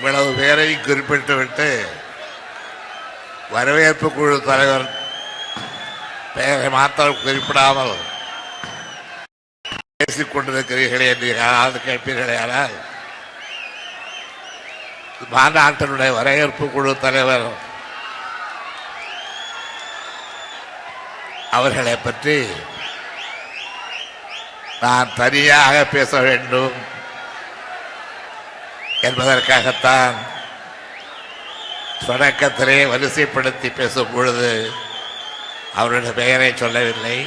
இவ்வளவு பேரை குறிப்பிட்டு விட்டு வரவேற்பு குழு தலைவர் பெயரை மாத்திரம் குறிப்பிடாமல் பேசிக் கொண்டிருக்கிறீர்களே என்று யாராவது கேட்பீர்களே ஆனால் மாநாட்டினுடைய வரவேற்பு குழு தலைவர் அவர்களை பற்றி நான் தனியாக பேச வேண்டும். என்பதற்காகத்தான் தொடக்கத்திலே வரிசைப்படுத்தி பேசும் பொழுது அவருடைய பெயரை சொல்லவில்லை.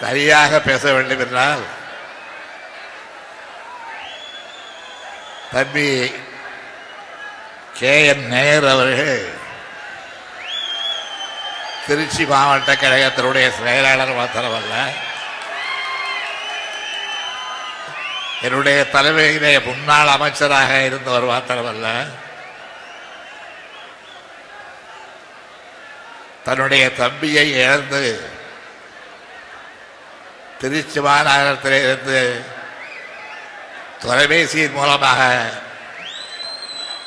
தனியாக பேச வேண்டும் என்றால் தம்பி கே என் நேர் அவர்கள் திருச்சி மாவட்ட கழகத்தினுடைய செயலாளர் மாத்திரமல்ல. என்னுடைய தலைமையிலே முன்னாள் அமைச்சராக இருந்தவர் மாத்திரமல்ல தன்னுடைய தம்பியை இழந்து திருச்சி மாநகரத்தில் இருந்து தொலைபேசியின் மூலமாக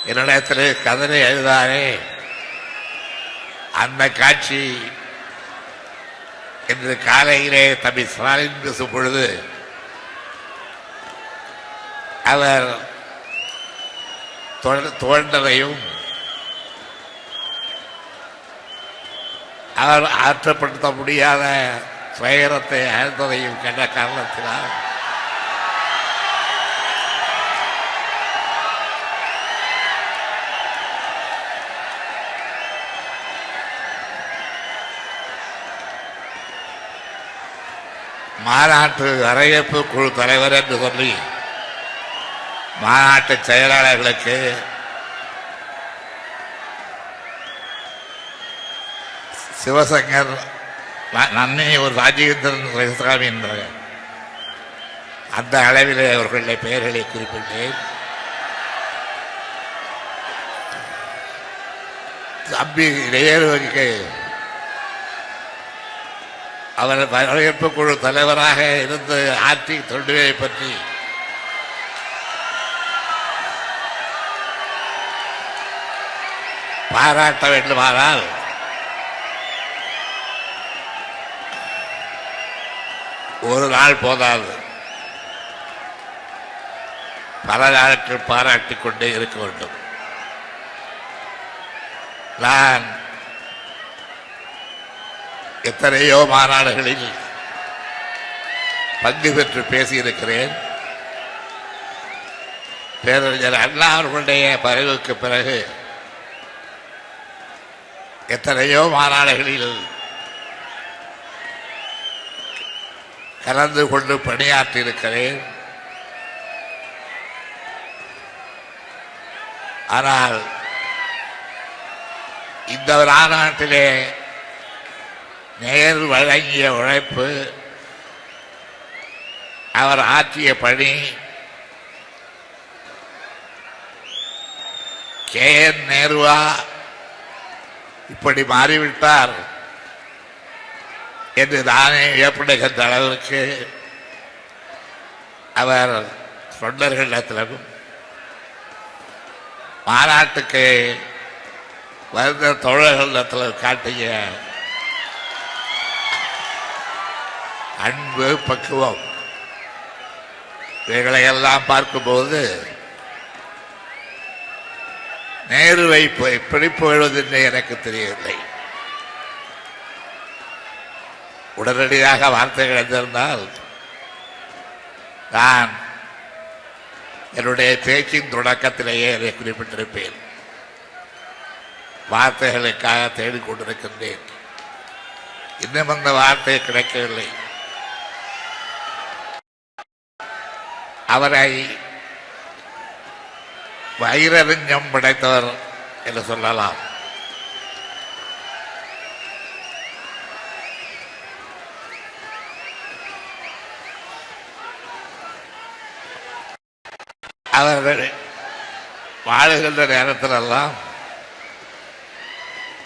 என்னிடத்தில் கதனை எழுதானே. அந்த காட்சி இன்று காலையிலே தம்பி ஸ்டாலின் பேசும் பொழுது அவர் தொழ- அவர் ஆற்றப்படுத்த முடியாத துயரத்தை அழுத்ததையும் கண்ட காரணத்தினால் மாநாட்டு வரவேற்பு குழு தலைவர் என்று சொல்லி மாநாட்டு செயலாளர்களுக்கு. சிவசங்கர் ந- நன்னி ஒரு ராஜேந்திரன் ரங்கசாமி என்ற அந்த அளவிலே அவர்களுடைய பெயர்களை குறிப்பிட்டேன். தம்பி நேருவுக்கு அவர் வரவேற்பு குழு தலைவராக இருந்து ஆற்றி தொண்டுகளை பற்றி பாராட்ட வேண்டுமானால் ஒரு நாள் போதாது. பல நாட்கள் பாராட்டிக் கொண்டே இருக்க வேண்டும். நான் எத்தனையோ மாநாடுகளில் பங்கு பெற்று பேசியிருக்கிறேன். பேரறிஞர் அண்ணா அவர்களுடைய பரவுக்கு பிறகு எத்தனையோ மாநாடுகளில் கலந்து கொண்டு பணியாற்றியிருக்கிறேன். ஆனால் இந்த மாநாட்டிலே நேர் வழங்கிய உழைப்பு அவர் ஆற்றிய பணி கே என் நேருவா இப்படி மாறிவிட்டார் என்று நானே வியப்படைகின்ற அளவிற்கு அவர் தொண்டர்களிடத்திலும் மாநாட்டுக்கு வந்த தோழர்களிடத்தில் காட்டிய அன்பு பக்குவம் இவைகளை எல்லாம் பார்க்கும்போது நேருவை எப்படி புகழ்வதென்று எனக்கு தெரியவில்லை. உடனடியாக வார்த்தைகள் எழுந்திருந்தால் நான் என்னுடைய பேச்சின் தொடக்கத்திலேயே அதை குறிப்பிட்டிருப்பேன். வார்த்தைகளுக்காக தேடிக்கொண்டிருக்கின்றேன் இன்னும் அந்த வார்த்தை கிடைக்கவில்லை. அவரை வைரறிஞம் படைத்தவர் என்று சொல்லலாம். அவர்கள் வாழுகின்ற நேரத்திலெல்லாம்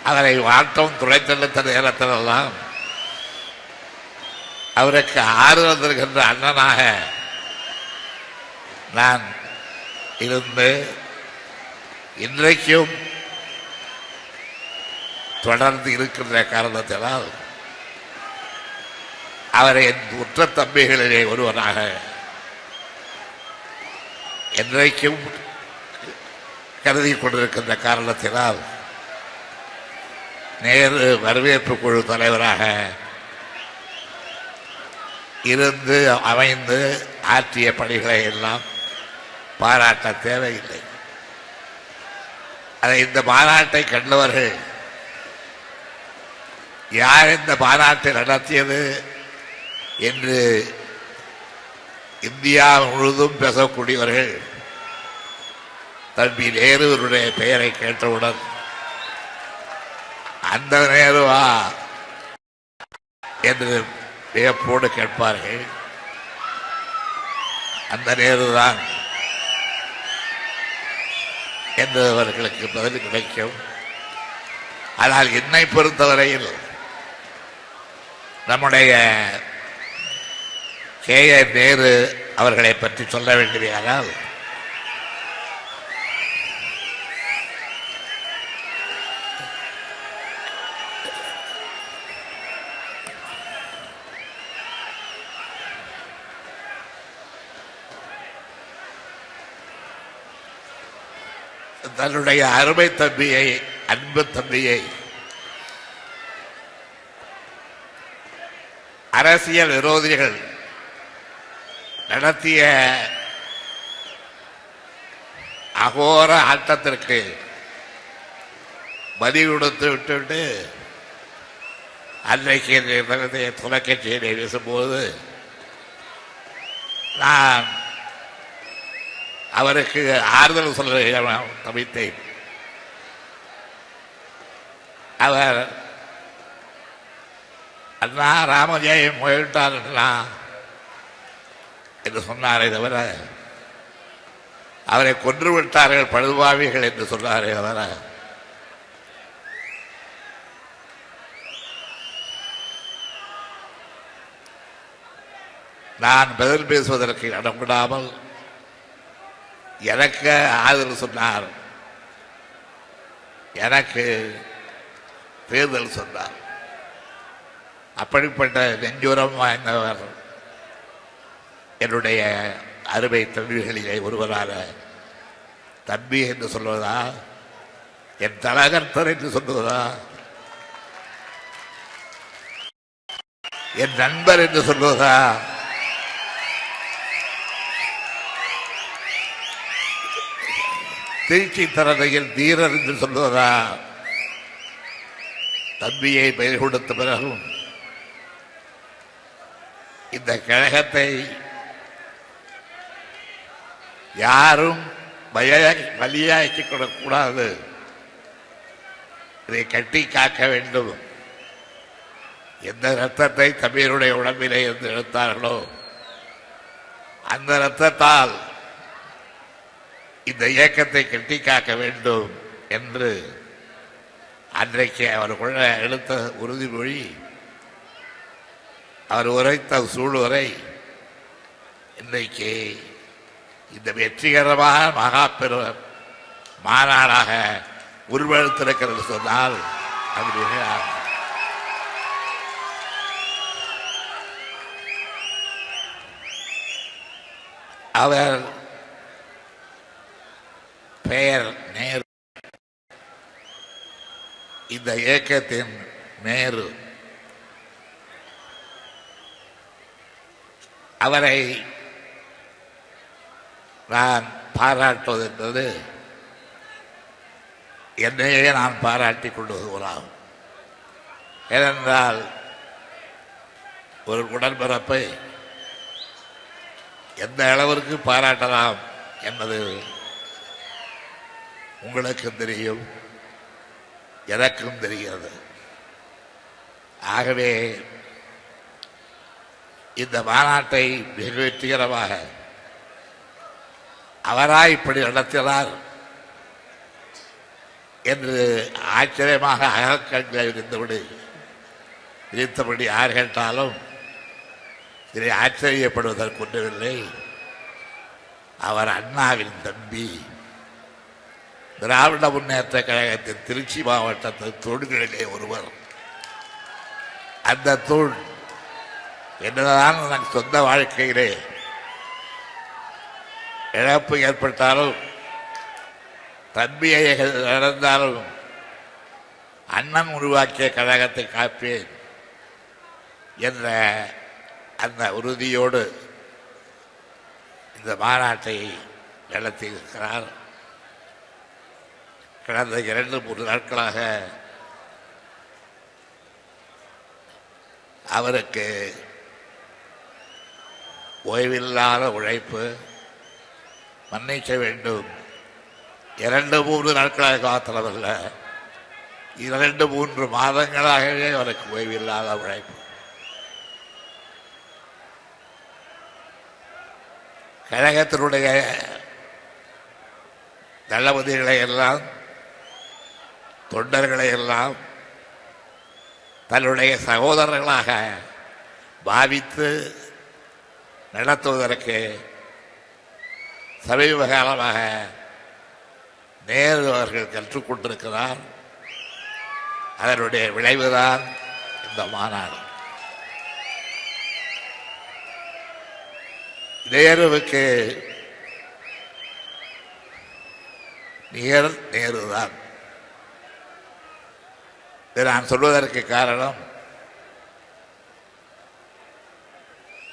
அவரை வாட்டம் துளைத்தெடுத்த நேரத்திலெல்லாம் அவருக்கு ஆறுதல் தருகின்ற அண்ணனாக நான் இருந்து இன்றைக்கும் தொடர்ந்து இருக்கின்ற காரணத்தினால் அவரை என் உற்ற தம்பிகளிலே ஒருவனாக என்றைக்கும் கருதி கொண்டிருக்கின்ற காரணத்தினால் நேரு வரவேற்பு குழு தலைவராக இருந்து அமைந்து ஆற்றிய பணிகளை எல்லாம் பாராட்ட தேவையில்லை. அதை இந்த மாநாட்டை கண்டவர்கள் யார் இந்த மாநாட்டை நடத்தியது என்று இந்தியா முழுதும் பேசக்கூடியவர்கள் தம்பி நேருவருடைய பெயரை கேட்டவுடன் அந்த நேருவா என்று வியப்போடு கேட்பார்கள். அந்த நேருதான் என்பவர்களுக்கு பதில் கிடைக்கும். ஆனால் என்னை பொறுத்தவரையில் நம்முடைய கே ஏ நேரு அவர்களை பற்றி சொல்ல வேண்டியதானால் தன்னுடைய அருமை தம்பியை அன்பு தம்பியை. அரசியல் விரோதிகள் நடத்திய அகோர ஆட்டத்திற்கு பதி கொடுத்து விட்டுவிட்டு அன்றைக்கு இந்த தொலைக்காட்சியிலே பேசும்போது நான் அவருக்கு ஆறுதல் சொல்ல தவித்தேன். அவர் அண்ணா ராமஜெயம் அண்ணா என்று சொன்னாரே தவிர அவரை கொன்று விட்டார்கள் பழுவாவிகள் என்று சொன்னாரே தவிர நான் பதில் பேசுவதற்கு இடம் விடாமல் எனக்கு ஆதரவு சொன்னார். எனக்கு தேர்தல் சொன்னார். அப்படிப்பட்ட நெஞ்சுரம் வாய்ந்தவர். என்னுடைய அருமை தம்பிகளிலே ஒருவரான தம்பி என்று சொல்வதா? என் தலகர்த்தர் என்று சொல்வதா? என் நண்பர் என்று சொல்வதா? திருச்சி தரணையில் தீரர் என்று சொல்லுவதா? தம்பியை பெயர் கொடுத்த பிறகும் இந்த கழகத்தை யாரும் பய கொள்ளக்கூடாது. இதை கட்டி காக்க வேண்டும். எந்த ரத்தத்தை தமிழருடைய உடம்பிலே இருந்து எடுத்தார்களோ அந்த ரத்தத்தால் இந்த இயக்கத்தை கட்டி காக்க வேண்டும் என்று அன்றைக்கு அவருக்குள்ள எடுத்த உறுதிமொழி அவர் உரைத்த சூழ்வரை இன்றைக்கு இந்த வெற்றிகரமாக மகாபெருவர் மாநாடாக உருவெடுத்திருக்கிறது சொன்னால் அது மிகையாகும். அவர் பெயர் நேரு. இந்த இயக்கத்தின் நேரு. அவரை நான் பாராட்டுவதென்றது என்னையே நான் பாராட்டிக் கொள்வது போலாகும் ஏனென்றால் ஒரு உடன்பிறப்பை எந்த அளவிற்கு பாராட்டலாம் என்பது உங்களுக்கும் தெரியும் எனக்கும் தெரிகிறது ஆகவே இந்த மாநாட்டை மிக வெற்றிகரமாக அவராய் இப்படி நடத்தினார் என்று ஆச்சரியமாக அகக்கண்கள் இருந்தபடி இருந்தபடி யார் கேட்டாலும் இதை ஆச்சரியப்படுவதற்கு ஒன்றுமில்லை. அவர் அண்ணாவின் தம்பி. திராவிட முன்னேற்ற கழகத்தின் திருச்சி மாவட்டத்தின் தூண்களிலே ஒருவர். அந்த தூண் என்னதான் எனக்கு சொந்த வாழ்க்கையிலே இழப்பு ஏற்பட்டாலும் தன்மையை நடந்தாலும் அண்ணன் உருவாக்கிய கழகத்தை காப்பேன் என்ற அந்த உறுதியோடு இந்த மாநாட்டை நடத்தியிருக்கிறார். கடந்த இரண்டு மூன்று நாட்களாக அவருக்கு ஓய்வில்லாத உழைப்பு மன்னிக்க வேண்டும். இரண்டு மூன்று நாட்களாக காத்திரமல்ல இரண்டு மூன்று மாதங்களாகவே அவருக்கு ஓய்வில்லாத உழைப்பு. கழகத்தினுடைய தளபதிகளை எல்லாம் தொண்டர்களை எல்லாம் தன்னுடைய சகோதரர்களாக பாவித்து நடத்துவதற்கு சமீப காலமாக நேரு அவர்கள் கற்றுக் கொண்டிருக்கிறார். அதனுடைய விளைவுதான் இந்த மாநாடு. நேருவுக்கு நிகர் நேருதான். இதை நான் சொல்வதற்கு காரணம்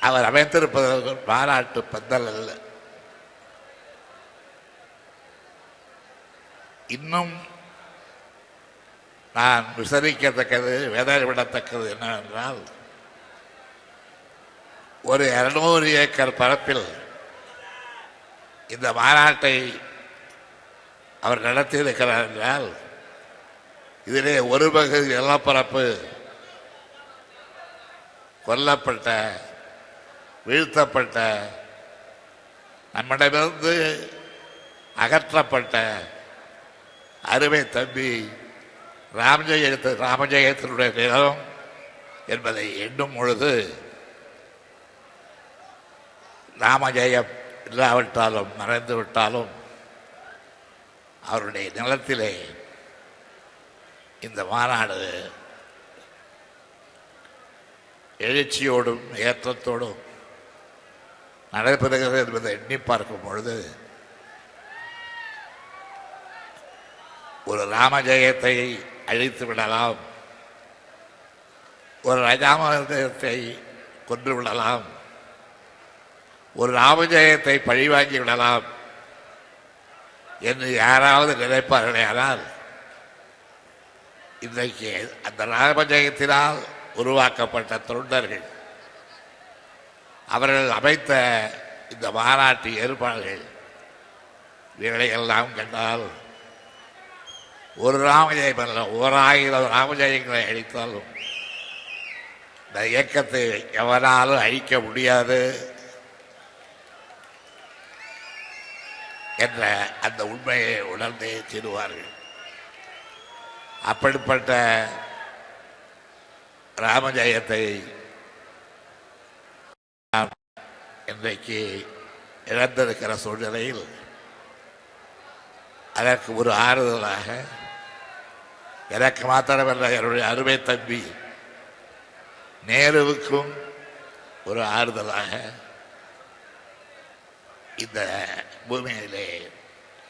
அவர் அமைத்திருப்பதற்கு மாநாட்டு பந்தல் அல்ல இன்னும் நான் விசாரிக்கத்தக்கது வேதனைப்படத்தக்கது என்னவென்றால் ஒரு இருநூறு ஏக்கர் பரப்பில் இந்த மாநாட்டை அவர் நடத்தியிருக்கிறார் என்றால் இதிலே ஒரு பகுதி நிலப்பரப்பு. கொல்லப்பட்ட வீழ்த்தப்பட்ட நம்மிடமிருந்து அகற்றப்பட்ட அருமை தம்பி ராமஜெயத்து ராமஜெயத்தினுடைய நிலம் என்பதை எண்ணும் பொழுது ராமஜெயம் இல்லாவிட்டாலும் மறைந்து விட்டாலும் அவருடைய நிலத்திலே இந்த மாநாடு எழுச்சியோடும் ஏற்றத்தோடும் நடைபெறுகிறது என்பதை எண்ணி பார்க்கும் பொழுது ஒரு ராமஜெயத்தை அழித்து விடலாம் ஒரு ரஜாமஜயத்தை கொன்று விடலாம் ஒரு ராமஜெயத்தை பழிவாங்கி விடலாம் என்று யாராவது நினைப்பார்களே ஆனால் இன்றைக்கு அந்த ராமஜெயத்தினால் உருவாக்கப்பட்ட தொண்டர்கள். அவர்கள் அமைத்த இந்த மாநாட்டு ஏற்பாடுகள் இவைகளை எல்லாம் கண்டால் ஒரு ராமஜெயம் அல்ல ஓராயிரம் ராமஜெயங்களை அழித்தாலும் இந்த இயக்கத்தை எவனாலும் அழிக்க முடியாது என்ற அந்த உண்மையை உணர்ந்தே தீருவார்கள். அப்படிப்பட்ட ராமஜயத்தை இன்றைக்கு இழந்திருக்கிற சூழ்நிலையில் அதற்கு ஒரு ஆறுதலாக எனக்கு மாத்திரமல்ல என்னுடைய அருமை தம்பி நேருவுக்கும் ஒரு ஆறுதலாக இந்த பூமியிலே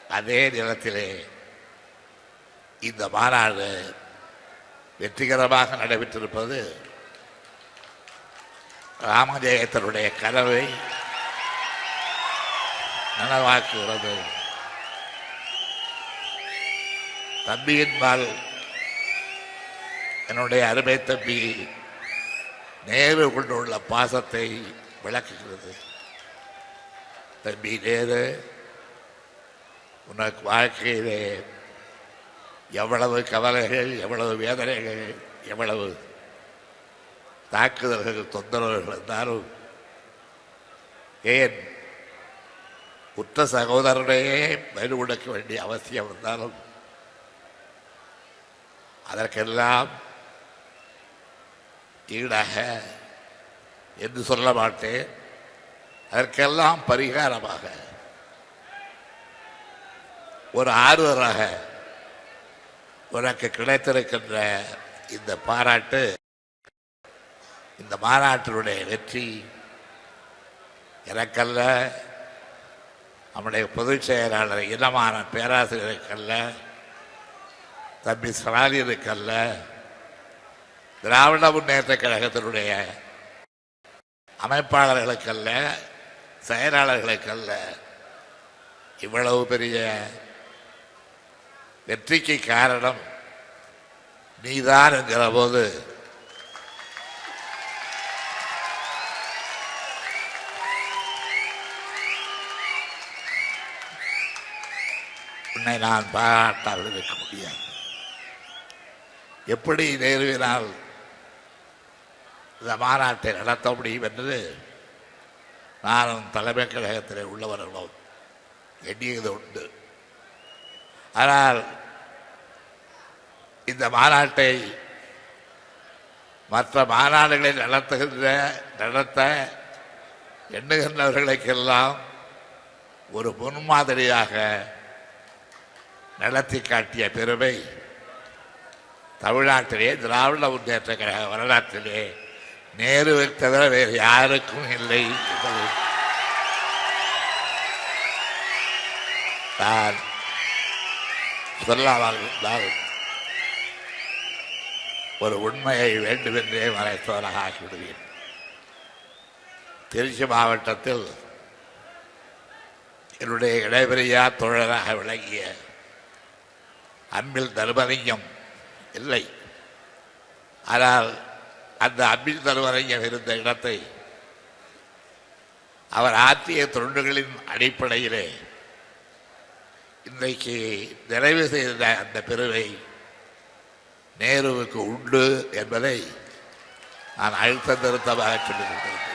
அதே நிலத்திலே இந்த மாநாடு வெற்றிகரமாக நடைபெற்றிருப்பது ராமஜெயத்தனுடைய கனவை நனவாக்குகிறது. தம்பியின்பால் என்னுடைய அருமை தம்பி நேரு கொண்டுள்ள பாசத்தை விளக்குகிறது. தம்பி நேரு உனக்கு வாழ்க்கையிலே எவ்வளவு கவலைகள் எவ்வளவு வேதனைகள் எவ்வளவு தாக்குதல்கள் தொந்தரவுகள் இருந்தாலும் ஏன் உற்ற சகோதரனையே மனு கொடுக்க வேண்டிய அவசியம் இருந்தாலும் அதற்கெல்லாம் ஈடாக என்று சொல்ல மாட்டேன். அதற்கெல்லாம் பரிகாரமாக ஒரு ஆறுதலாக உனக்கு கிடைத்திருக்கின்ற இந்த பாராட்டு இந்த மாநாட்டினுடைய வெற்றி எனக்கல்ல நம்முடைய பொதுச் செயலாளர் இனமான பேராசிரியருக்கல்ல தம்பி ஸ்டாலினுக்கல்ல திராவிட முன்னேற்ற கழகத்தினுடைய அமைப்பாளர்களுக்கல்ல செயலாளர்களுக்கல்ல இவ்வளவு பெரிய வெற்றிக்கு காரணம் நீதான் என்கிற போது உன்னை நான் பாராட்டாமல் இருக்க முடியாது. எப்படி நேருவினால் இந்த மாநாட்டை நடத்த முடியும் என்று நானும் தலைமை கழகத்தில் உள்ளவர்களும் எண்ணியது உண்டு. ஆனால் இந்த மாநாட்டை மற்ற மாநாடுகளை நடத்துகின்ற நடத்த எண்ணுகின்றவர்களுக்கெல்லாம் ஒரு முன்மாதிரியாக நடத்தி காட்டிய பெருமை தமிழ்நாட்டிலே திராவிட முன்னேற்ற கழக வரலாற்றிலே நேருவை தவிர வேறு யாருக்கும் இல்லை என்பது நான் சொல்லாமல் ஒரு உண்மையை வேண்டுமென்றே மறைத்தவராக ஆக்கிவிடுவேன் திருச்சி மாவட்டத்தில் என்னுடைய இடைவெளியா தோழராக விளங்கிய அன்பில் தருமலிங்கம் இல்லை. ஆனால் அந்த அன்பில் தருமலிங்கம் இருந்த இடத்தை அவர் ஆற்றிய தொண்டுகளின் அடிப்படையிலே இன்றைக்கு நிறைவு செய்த அந்த பெருமை நேருவுக்கு உண்டு என்பதை நான் அழுத்த திருத்தமாக சொல்லியிருக்கிறேன்